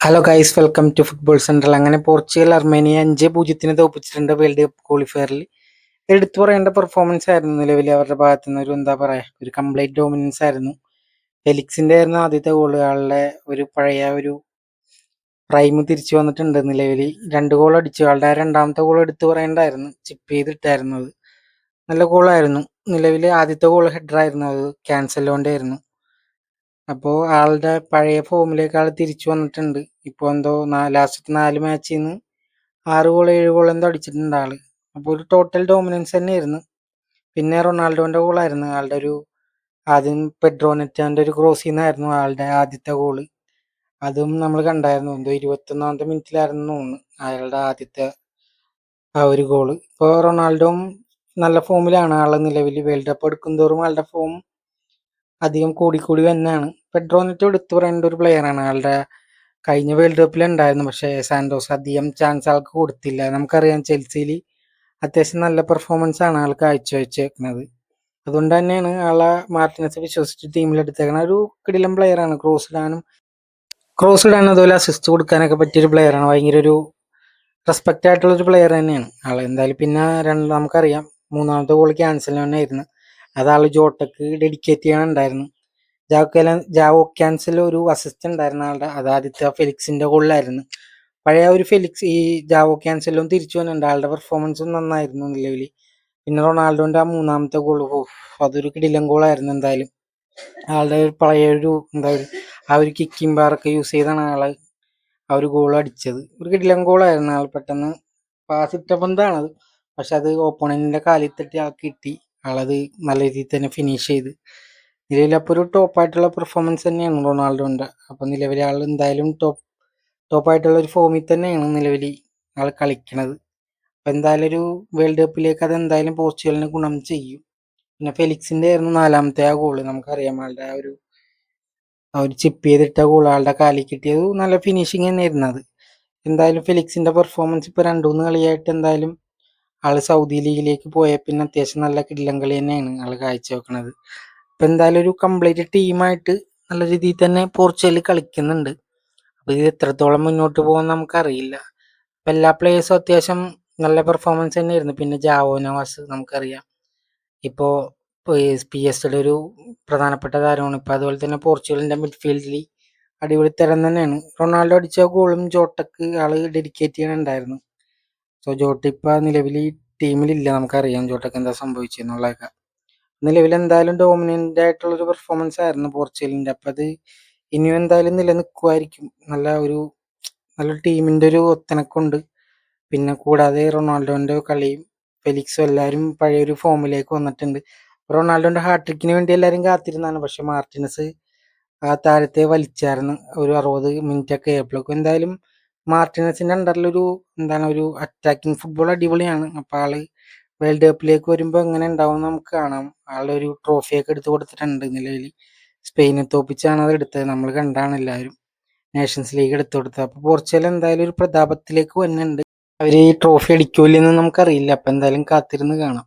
Hello guys welcome to football central അങ്ങനെ Portugal Armenia അഞ്ച് പൂജ്യത്തിന് തോപ്പിച്ചിട്ടുണ്ട് വേൾഡ് കപ്പ് ക്വാളിഫയറിൽ എടുത്തു പറയേണ്ട പെർഫോമൻസ് ആയിരുന്നു നിലവിൽ അവരുടെ ഭാഗത്തു നിന്ന് ഒരു എന്താ പറയുക ഒരു കംപ്ലീറ്റ് ഡോമിനൻസ് ആയിരുന്നു. ഫെലിക്സിന്റെ ആയിരുന്നു ആദ്യത്തെ ഗോൾ ആളുടെ ഒരു പഴയ ഒരു പ്രൈം തിരിച്ചു വന്നിട്ടുണ്ട് നിലവിൽ. രണ്ട് ഗോൾ അടിച്ചു. ആളുടെ രണ്ടാമത്തെ ഗോൾ എടുത്തു പറയേണ്ടായിരുന്നു ചിപ്പ് ചെയ്തിട്ടായിരുന്നു അത്. നല്ല ഗോളായിരുന്നു നിലവിൽ ആദ്യത്തെ ഗോൾ ഹെഡറായിരുന്നു അത്. ക്യാൻസലോന്റെ ആയിരുന്നു. അപ്പോൾ ആളുടെ പഴയ ഫോമിലേക്ക് ആൾ തിരിച്ചു വന്നിട്ടുണ്ട്. ഇപ്പോൾ എന്തോ നാ ലാസ്റ്റ് നാല് മാച്ചിൽ നിന്ന് ആറ് ഗോൾ ഏഴ് ഗോൾ എന്തോ അടിച്ചിട്ടുണ്ട് ആൾ. അപ്പോൾ ഒരു ടോട്ടൽ ഡോമിനൻസ് തന്നെയായിരുന്നു. പിന്നെ റൊണാൾഡോന്റെ ഗോളായിരുന്നു ആളുടെ ഒരു ആദ്യം പെഡ്രോനെറ്റാന്റെ ഒരു ക്രോസിൽ നിന്നായിരുന്നു ആളുടെ ആദ്യത്തെ ഗോൾ അതും നമ്മൾ കണ്ടായിരുന്നു. എന്തോ ഇരുപത്തൊന്നാമത്തെ മിനിറ്റിലായിരുന്നു തോന്നുന്നു അയാളുടെ ആദ്യത്തെ ആ ഒരു ഗോൾ ഇപ്പോൾ റൊണാൾഡോയും നല്ല ഫോമിലാണ് ആളെ നിലവിൽ വേൾഡ് കപ്പ് എടുക്കും തോറും ആളുടെ ഫോം അധികം കൂടിക്കൂടി തന്നെയാണ് പെഡ്രോനെറ്റ് എടുത്തു പറയേണ്ട ഒരു പ്ലെയറാണ് ആളുടെ കഴിഞ്ഞ വേൾഡ് കപ്പിൽ ഉണ്ടായിരുന്നു. പക്ഷേ സാന്റോസ് അധികം ചാൻസ് ആൾക്ക് കൊടുത്തില്ല. നമുക്കറിയാം ചെൽസിയിൽ അത്യാവശ്യം നല്ല പെർഫോമൻസ് ആണ് ആൾ കാഴ്ചവെച്ചേക്കുന്നത്. അതുകൊണ്ട് തന്നെയാണ് ആളെ മാർട്ടിനസ് വിശ്വസിച്ച് ടീമിൽ എടുത്തേക്കുന്നത് ഒരു കിടിലം പ്ലെയറാണ് ക്രോസ് ഇടാനും ക്രോസ് ഇടാനും അതുപോലെ അസിസ്റ്റ് കൊടുക്കാനൊക്കെ പറ്റിയൊരു പ്ലെയറാണ് ഭയങ്കര ഒരു റെസ്പെക്റ്റ് ആയിട്ടുള്ള ഒരു പ്ലെയർ തന്നെയാണ് ആൾ എന്തായാലും പിന്നെ രണ്ട് നമുക്കറിയാം. മൂന്നാമത്തെ ഗോൾ ക്യാൻസൽ തന്നെയായിരുന്നു. അത് ആൾ ജോട്ടക്ക് ഡെഡിക്കേറ്റ് ചെയ്യാനുണ്ടായിരുന്നു ജാവോ ജാവോ ക്യാൻസിൽ ഒരു അസിസ്റ്റന്റ് ഉണ്ടായിരുന്ന ആളുടെ അത് ആദ്യത്തെ ഫെലിക്സിന്റെ ഗോളിലായിരുന്നു പഴയ ഒരു ഫെലിക്സ് ഈ ജാവോ ക്യാൻസലും തിരിച്ചു വന്നിട്ടുണ്ട്. ആളുടെ പെർഫോമൻസും നന്നായിരുന്നു നിലവിൽ പിന്നെ റൊണാൾഡോന്റെ ആ മൂന്നാമത്തെ ഗോൾ അതൊരു കിടിലൻ ഗോളായിരുന്നു എന്തായാലും. ആളുടെ പഴയ ഒരു എന്താ ആ ഒരു കിക്കിംഗ് ബാറൊക്കെ യൂസ് ചെയ്താണ് ആൾ ആ ഒരു ഗോൾ അടിച്ചത്. ഒരു കിടിലൻ ഗോളായിരുന്നു ആൾ പെട്ടെന്ന് പാസ് ഇട്ട പന്താണത് പക്ഷെ അത് ഓപ്പോണന്റിന്റെ കാലിൽ തട്ടി ആൾക്ക് കിട്ടി. ആളത് നല്ല രീതിയിൽ തന്നെ ഫിനിഷ് ചെയ്ത്. നിലവിൽ അപ്പോൾ ഒരു ടോപ്പായിട്ടുള്ള പെർഫോമൻസ് തന്നെയാണ് റൊണാൾഡോന്റെ. അപ്പം നിലവിൽ ആൾ എന്തായാലും ടോപ്പ് ടോപ്പായിട്ടുള്ള ഒരു ഫോമിൽ തന്നെയാണ് നിലവിൽ ആൾ കളിക്കണത്. അപ്പം എന്തായാലും ഒരു വേൾഡ് കപ്പിലേക്ക് അത് എന്തായാലും പോർച്ചുഗലിന് ഗുണം ചെയ്യും. പിന്നെ ഫെലിക്സിന്റെ ആയിരുന്നു നാലാമത്തെ ആ ഗോൾ നമുക്കറിയാം. ആളുടെ ആ ഒരു ആ ഒരു ചിപ്പ് ചെയ്തിട്ട ഗോൾ ആളുടെ കാലിൽ കിട്ടിയത് നല്ല ഫിനിഷിങ് തന്നെയായിരുന്നു അത്. എന്തായാലും ഫെലിക്സിന്റെ പെർഫോമൻസ് ഇപ്പോൾ രണ്ടു മൂന്ന് കളിയായിട്ട് എന്തായാലും ആൾ സൗദി ലീഗിലേക്ക് പോയ പിന്നെ അത്യാവശ്യം നല്ല കിടിലം കളി തന്നെയാണ് ആൾ കാഴ്ചവെക്കണത്. അപ്പൊ എന്തായാലും ഒരു കംപ്ലീറ്റ് ടീമായിട്ട് നല്ല രീതിയിൽ തന്നെ പോർച്ചുഗൽ കളിക്കുന്നുണ്ട്. അപ്പോൾ ഇത് എത്രത്തോളം മുന്നോട്ട് പോകുമെന്ന് നമുക്കറിയില്ല. അപ്പം എല്ലാ പ്ലേയേഴ്സും അത്യാവശ്യം നല്ല പെർഫോമൻസ് തന്നെയായിരുന്നു. പിന്നെ ജാവോ നവാസ് നമുക്കറിയാം. ഇപ്പോ പി എസ് ഡിയുടെ ഒരു പ്രധാനപ്പെട്ട താരമാണ്. ഇപ്പോൾ അതുപോലെ തന്നെ പോർച്ചുഗലിന്റെ മിഡ്ഫീൽഡിൽ അടിപൊളി തരം തന്നെയാണ്. റൊണാൾഡോ അടിച്ച ഗോളും ജോട്ടക്ക് ആൾ ഡെഡിക്കേറ്റ് ചെയ്യണുണ്ടായിരുന്നു. സോ ജോട്ട ഇപ്പം നിലവിൽ ഈ ടീമിലില്ല നമുക്കറിയാം ജോട്ടക്ക് എന്താ സംഭവിച്ചെന്നുള്ളതൊക്കെ. നിലവിൽ എന്തായാലും ഡോമിനന്റ് ആയിട്ടുള്ളൊരു പെർഫോമൻസ് ആയിരുന്നു പോർച്ചുഗലിന്റെ അപ്പം അത് ഇനിയും എന്തായാലും നിലനിൽക്കുമായിരിക്കും നല്ല ഒരു നല്ല ടീമിന്റെ ഒരു ഒത്തനക്കുണ്ട്. പിന്നെ കൂടാതെ റൊണാൾഡോന്റെ കളിയും ഫെലിക്സും എല്ലാവരും പഴയൊരു ഫോമിലേക്ക് വന്നിട്ടുണ്ട്. റൊണാൾഡോന്റെ ഹാട്രിക്കിന് വേണ്ടി എല്ലാവരും കാത്തിരുന്നാണ്. പക്ഷെ മാർട്ടിനസ് ആ താരത്തെ വലിച്ചായിരുന്നു. ഒരു അറുപത് മിനിറ്റ് ഒക്കെ ആയപ്പോഴേക്കും. എന്തായാലും മാർട്ടിനസിന്റെ അണ്ടറിലൊരു എന്താണ് ഒരു അറ്റാക്കിംഗ് ഫുട്ബോൾ അടിപൊളിയാണ്. അപ്പോൾ ആൾ വേൾഡ് കപ്പിലേക്ക് വരുമ്പോൾ എങ്ങനെ ഉണ്ടാവും നമുക്ക് കാണാം. ആളുടെ ഒരു ട്രോഫിയൊക്കെ എടുത്തു കൊടുത്തിട്ടുണ്ട് നിലവിൽ സ്പെയിനെ തോപ്പിച്ചാണ് അത് എടുത്തത്. നമ്മൾ കണ്ടാണ് എല്ലാവരും. നേഷൻസ് ലീഗ് എടുത്തു കൊടുത്തത്. അപ്പോൾ പോർച്ചുഗൽ എന്തായാലും ഒരു പ്രതാപത്തിലേക്ക് വന്നിട്ടുണ്ട് അവർ ഈ ട്രോഫി അടിക്കൂലെന്ന് നമുക്കറിയില്ല. അപ്പം എന്തായാലും കാത്തിരുന്ന് കാണാം.